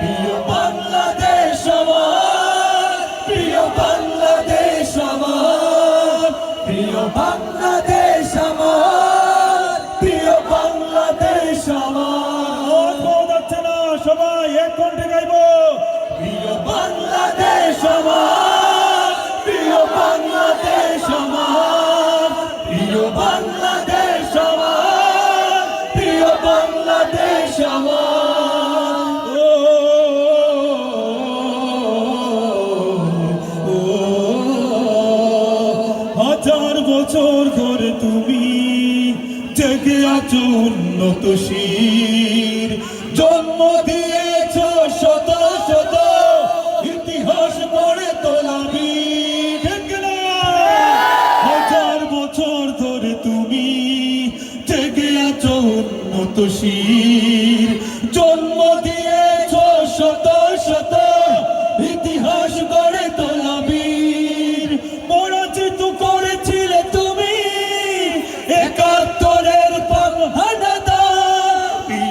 প্রিয় বাংলাদেশ আমার প্রিয় বাংলাদেশ আমার প্রিয় বাংলাদেশ আমার প্রিয় বাংলাদেশ আমার। যাচ্ছে না সবাই এক কণ্ঠে গাইব। প্রিয় বাংলাদেশ আমার। বছর ধরে তুমি জেগে আছো উন্নত শির জন্ম দিয়েছ শত শত, ইতিহাস পড়ে তোলাবি? হাজার বছর ধরে তুমি জেগে আছো উন্নত শির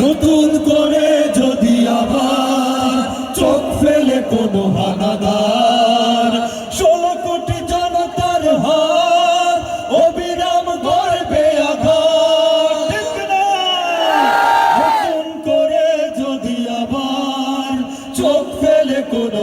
নতুন করে যদি আবার চোখ ফেলে কোনো হানাদার, ষোলো কোটি জনতার হার, অবিরাম গর্বে আঘাত? নতুন করে যদি আবার চোখ ফেলে কোনো